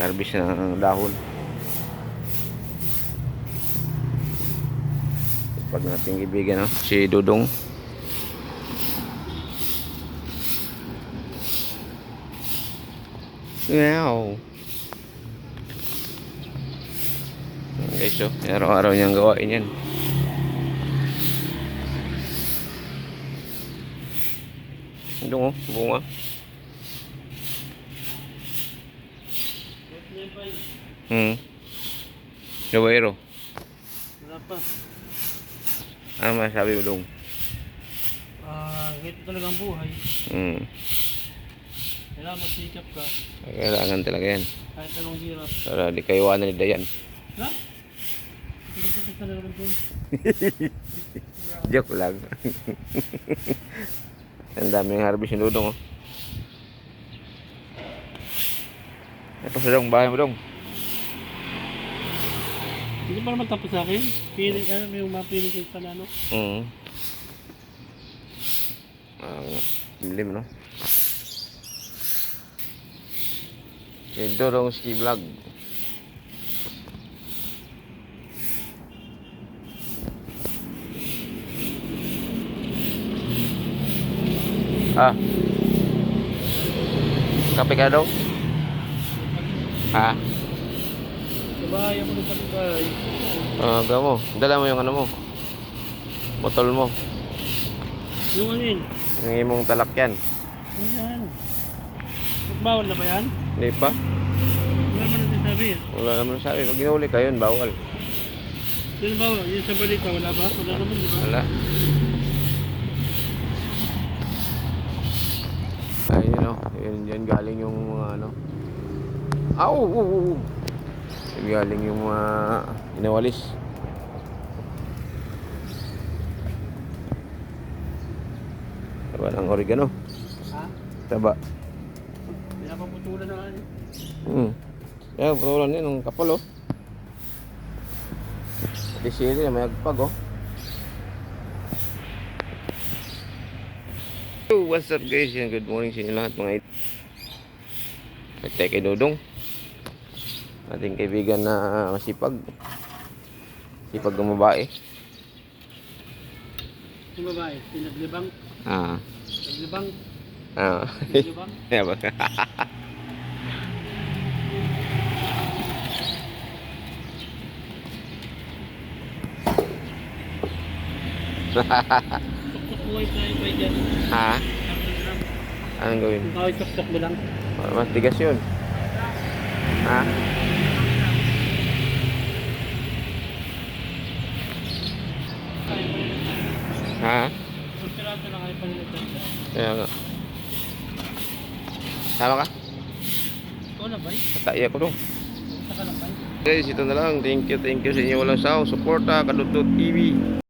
Harvest ng dahon. Pag nating ibigan no? si Dudong. Wow. Okay, so araw-araw niyang gawain yan. Dudong oh, bunga. Hmm. Gawero. Wala pa. Ano masabi mo dong? Ah, ito talaga ang buhay. Hmm. Kailangan magsikap ka. Kailangan talaga yan. Kahit anong hirap. Para di kayo iwanan ni Dayan. Ha? Joke lang. Ang daming harvest ni Dudong oh. Ito sa dong, bahay mo dong. Hindi pa naman tapos sa akin. Pili, ano, may mapili kayo pa na ano. Hmm. Ang dilim no. Si Dudong Ski Vlog. Ah. Kape ka daw? Ha? Sa bahay ako nung bahay. Ah, uh, mo. Dala mo yung ano mo. Botol mo. Yung ano yun? Yung imong talakyan. Ayan. Bawal na ba yan? Hindi pa? Wala mo natin sabi. Wala naman sabi. Pag ginuli ka yun, bawal. Sino bawal? Yung sa balita, wala ba? Wala naman, di ba? Wala. Ayun o. Yun, yun galing yung mga ano. Aw! Uh, uh, uh. Yun galing yung mga inawalis. Taba ng oregano. Ha? Taba. Pinapaputulan na ano. Hmm. Yan, putulan yun. Ang kapal oh. Pati sili na may agpag oh. What's up guys? Good morning sa inyo lahat mga ito. Nagtay kay Dodong. Ating kaibigan na masipag. Sipag ng babae. Yung babae, pinaglibang. Ah. Naglibang. Ah. Naglibang. Yan ba? Tuktok buhay tayo pa dyan. ha? Anong gawin? Kung kawin tuktok mo lang. Mas tigas yun. Ha? Ha? Kaya nga. Sama ka? Ikaw na ba? Kataya ko ba? Guys, ito na lang. Thank you, thank you sa inyo walang saw. Suporta, Kadudot TV.